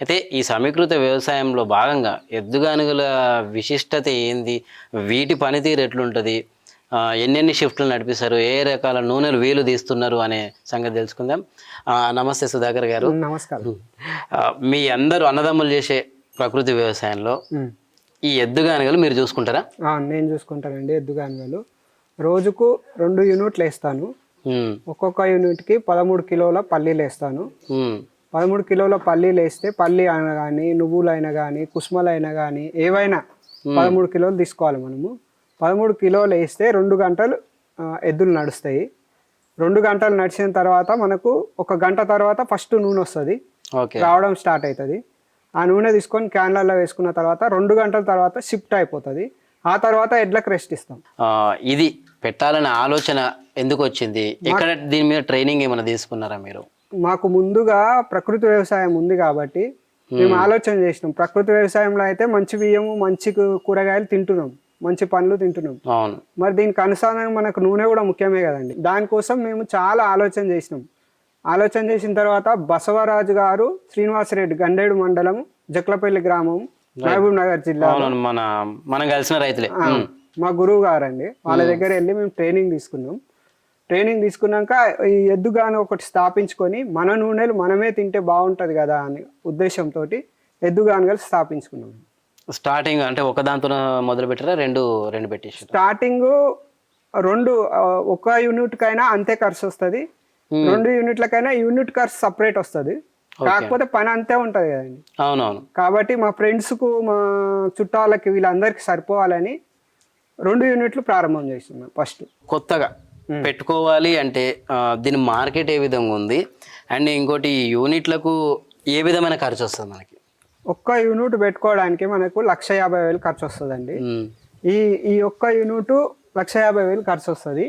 అయితే ఈ సమీకృత వ్యవసాయంలో భాగంగా ఎద్దుగానుగల విశిష్టత ఏంది? వీటి పనితీరు ఎట్లుంటుంది? ఎన్నెన్ని షిఫ్ట్లు నడిపిస్తారు? ఏ రకాల నూనెలు వీలు తీస్తున్నారు అనే సంగతి తెలుసుకుందాం. నమస్తే సుధాకర్ గారు. నమస్కారం. మీ అందరూ అన్నదమ్ములు చేసే ప్రకృతి వ్యవసాయంలో. ఈ ఎద్దుగానుగలు మీరు చూసుకుంటారా? నేను చూసుకుంటానండి ఎద్దుగానుగలు. రోజుకు రెండు యూనిట్లు వేస్తాను. ఒక్కొక్క యూనిట్కి పదమూడు కిలోల పల్లీలు వేస్తాను. పదమూడు కిలోల పల్లీలు వేస్తే పల్లి అయినా కానీ నువ్వులైనా కానీ కుసుమలైనా కానీ ఏవైనా పదమూడు కిలోలు తీసుకోవాలి మనము. పదమూడు కిలోలు వేస్తే రెండు గంటలు ఎద్దులు నడుస్తాయి. రెండు గంటలు నడిచిన తర్వాత మనకు ఒక గంట తర్వాత ఫస్ట్ నూనె వస్తుంది. రావడం స్టార్ట్ అవుతుంది ఆ నూనె తీసుకొని క్యాన్లలో వేసుకున్న తర్వాత రెండు గంటల తర్వాత షిఫ్ట్ అయిపోతుంది. ఆ తర్వాత ఎడ్లకు రెస్ట్ ఇస్తాం. ఇది పెట్టాలనే ఆలోచన ఎందుకు వచ్చింది? ఎక్కడ దీని మీద ట్రైనింగ్ ఏమైనా తీసుకున్నారా మీరు? మాకు ముందుగా ప్రకృతి వ్యవసాయం ఉంది కాబట్టి మేము ఆలోచన చేసినాం. ప్రకృతి వ్యవసాయంలో అయితే మంచి బియ్యము మంచి కూరగాయలు తింటున్నాం. మంచి పండ్లు తింటున్నాం. అవును. మరి దీనికి అనుసారం మనకు నూనె కూడా ముఖ్యమే కదండి. దానికోసం మేము చాలా ఆలోచన చేసినాం. ఆలోచన చేసిన తర్వాత బసవరాజు గారు శ్రీనివాసరెడ్డి గండేడు మండలం జక్లపల్లి గ్రామం మహబూబ్ నగర్ జిల్లా అవును మన మనం కలిసిన రైతులే. ఆ, ఉమ్, మా గురువు గారండి. వాళ్ళ దగ్గర వెళ్ళి మేము ట్రైనింగ్ తీసుకున్నాం. ట్రైనింగ్ తీసుకున్నాక ఈ ఎద్దుగాను ఒకటి స్థాపించుకొని మన నూనెలు మనమే తింటే బాగుంటుంది కదా అని ఉద్దేశంతో ఎద్దుగానుగలు స్థాపించుకున్నాం. స్టార్టింగ్ అంటే ఒక దాంతో మొదలు పెట్టారా? రెండు రెండు పెట్టేసారు? స్టార్టింగ్ రెండు ఒక యూనిట్ కైనా అంతే ఖర్చు వస్తుంది. రెండు యూనిట్లకైనా యూనిట్ ఖర్చు సపరేట్ వస్తుంది. కాకపోతే పని అంతే ఉంటది కదండి అవునవును. కాబట్టి మా ఫ్రెండ్స్కు మా చుట్టాలకి వీళ్ళందరికీ సరిపోవాలని రెండు యూనిట్లు ప్రారంభం చేస్తున్నాం ఫస్ట్. కొత్తగా. పెట్టుకోవాలి అంటే దీని మార్కెట్ ఏ విధంగా ఉంది? అండ్ ఇంకోటి యూనిట్లకు ఏ విధమైన ఖర్చు వస్తుంది మనకి? ఒక్క యూనిట్ పెట్టుకోవడానికి మనకు లక్ష యాభై వేలు ఖర్చు వస్తుందండి. ఈ ఈ ఒక్క యూనిట్ లక్ష యాభై వేలు ఖర్చు వస్తుంది.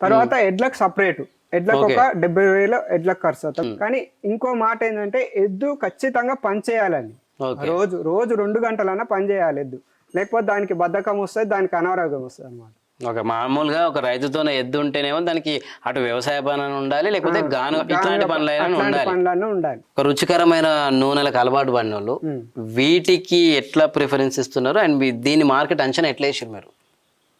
తర్వాత ఎడ్లకు సపరేట్. ఎడ్లకు ఒక డెబ్బై వేలు ఎడ్లకు ఖర్చు అవుతుంది కానీ ఇంకో మాట ఏంటంటే ఎద్దు ఖచ్చితంగా పని చేయాలండి. ఓకే. రోజు రోజు రెండు గంటలన్నా పని చేయాలి ఎద్దు. లేకపోతే దానికి బద్ధకం వస్తుంది దానికి అనారోగ్యం వస్తుంది అనమాట ఒక మామూలుగా ఒక రైతుతోనే ఎద్దు ఉంటేనేమో దానికి అటు వ్యవసాయ పని అని ఉండాలి లేకపోతే గాను ఇట్లాంటి పనులైనా ఉండాలి. ఉండాలి. ఒక రుచికరమైన నూనెలకు అలవాటు పడిన వాళ్ళు. వీటికి ఎట్లా ప్రిఫరెన్స్ ఇస్తున్నారు? అండ్ మీ- దీని మార్కెట్ అంచనా ఎట్లా వేసారు మీరు?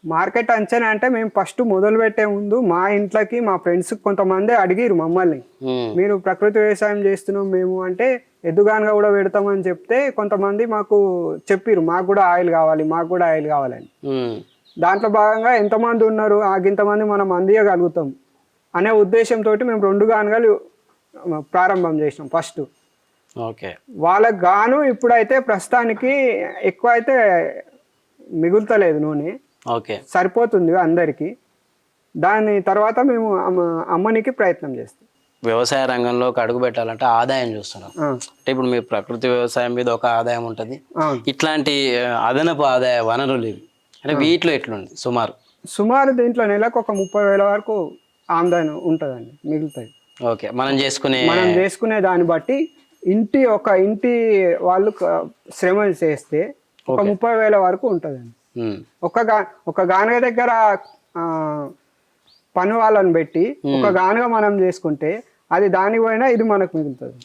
మార్కెట్ అంచనా అంటే మేము ఫస్ట్ మొదలు పెట్టే ముందు మా ఇంట్లోకి మా ఫ్రెండ్స్ కొంతమంది అడిగిరు మమ్మల్ని. మీరు ప్రకృతి వ్యవసాయం చేస్తున్నాం మేము అంటే ఎద్దుగానుగా కూడా పెడతామని చెప్తే కొంతమంది మాకు చెప్పిరు మాకు కూడా ఆయిల్ కావాలి మాకు కూడా ఆయిల్ కావాలని. దాంట్లో భాగంగా ఎంతమంది ఉన్నారు ఆ ఇంతమంది మనం అందియగలుగుతాం అనే ఉద్దేశంతో మేము రెండు గానుగలు ప్రారంభం చేసినాం ఫస్ట్. ఓకే. వాళ్ళకి గాను ఇప్పుడైతే ప్రస్తుతానికి ఎక్కువ అయితే మిగులుతలేదు నూనె. ఓకే. సరిపోతుంది అందరికీ. దాని తర్వాత మేము అమ్మ అమ్మనికి ప్రయత్నం చేస్తాం. వ్యవసాయ రంగంలోకి అడుగు పెట్టాలంటే ఆదాయం చూస్తున్నాం. అంటే ఇప్పుడు మీ ప్రకృతి వ్యవసాయం మీద ఒక ఆదాయం ఉంటుంది. ఇట్లాంటి అదనపు ఆదాయ వనరులు ఇవి. అంటే వీటిలో ఎట్లుంది? సుమారు. సుమారు దీంట్లో నెలకు ఒక ముప్పై వేల వరకు ఆమ్దాని ఉంటుందండి మిగులుతాయి. ఓకే మనం చేసుకునే మనం చేసుకునే దాన్ని బట్టి ఇంటి ఒక ఇంటి వాళ్ళు శ్రమ చేస్తే ఒక ముప్పై వేల వరకు ఉంటుందండి. ఒక గా ఒక గానుగ దగ్గర పని వాళ్ళని పెట్టి ఒక గానుగ మనం చేసుకుంటే అది దాని పోయినా ఇది మనకు మిగులుతుంది.